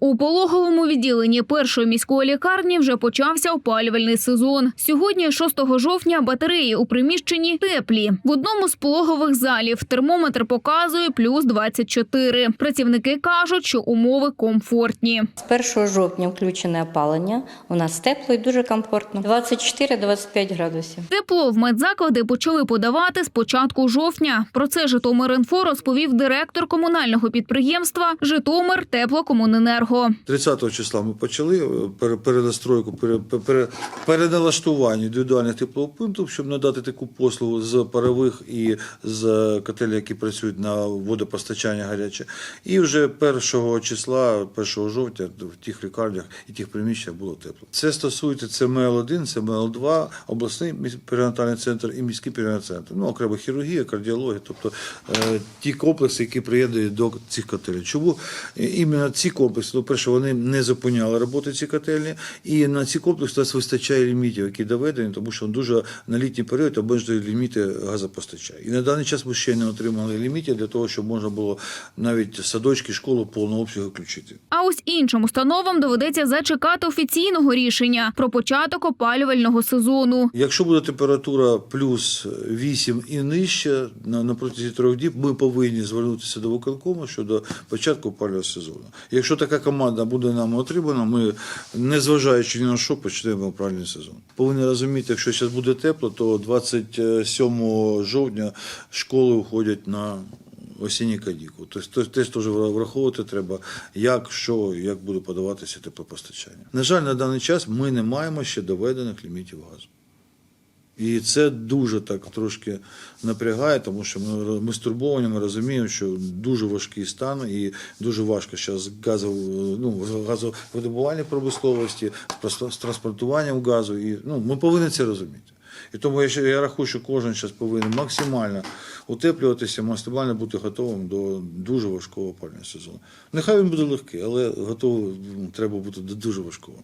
У пологовому відділенні першої міської лікарні вже почався опалювальний сезон. Сьогодні, 6 жовтня, батареї у приміщенні теплі. В одному з пологових залів термометр показує плюс 24. Працівники кажуть, що умови комфортні. З 1 жовтня включене опалення. У нас тепло і дуже комфортно. 24-25 градусів. Тепло в медзаклади почали подавати з початку жовтня. Про це Житомир.Інфо розповів директор комунального підприємства Житомир Теплокомуненерго. 30 числа ми почали е, пере- перенастройку, пере- пере- переналаштування індивідуальних теплових пунктів, щоб надати таку послугу з парових і з котелів, які працюють на водопостачання гаряче. І вже 1 числа, 1 жовтня, в тих лікарнях і тих приміщеннях було тепло. Це стосується це МЛ1, це МЛ2, обласний перинатальний центр і міський перинатальний центр. Ну, окремо хірургія, кардіологія, тобто е, ті комплекси, які приєднують до цих котелів. Чому е, іменно ці комплекси? Ну, перше, вони не зупиняли роботи ці котельні, і на ці комплекси у нас вистачає лімітів, які доведені, тому що дуже на літній період обмежує ліміти газопостачання. І на даний час ми ще не отримали лімітів для того, щоб можна було навіть садочки, школу повного обсягу включити. А ось іншим установам доведеться зачекати офіційного рішення про початок опалювального сезону. Якщо буде температура плюс 8 і нижче на, на протязі трьох діб, ми повинні звернутися до виконкому щодо початку опалювального сезону. Якщо така команда буде нам отримана, ми, незважаючи ні на що, почнемо опалювальний сезон. Повинні розуміти, якщо зараз буде тепло, то 27 жовтня школи уходять на осінні канікули. Тобто теж теж враховувати треба, як, що, як буде подаватися теплопостачання. На жаль, на даний час ми не маємо ще доведених лімітів газу. І це дуже так трошки напрягає, тому що ми, ми стурбовані, ми розуміємо, що дуже важкий стан і дуже важко зараз газов, ну, газовидобування промисловості, з транспортуванням газу. І, ну, ми повинні це розуміти. І тому я, я рахую, що кожен зараз повинен максимально утеплюватися, максимально бути готовим до дуже важкого опалювального сезону. Нехай він буде легкий, але готовий треба бути до дуже важкого.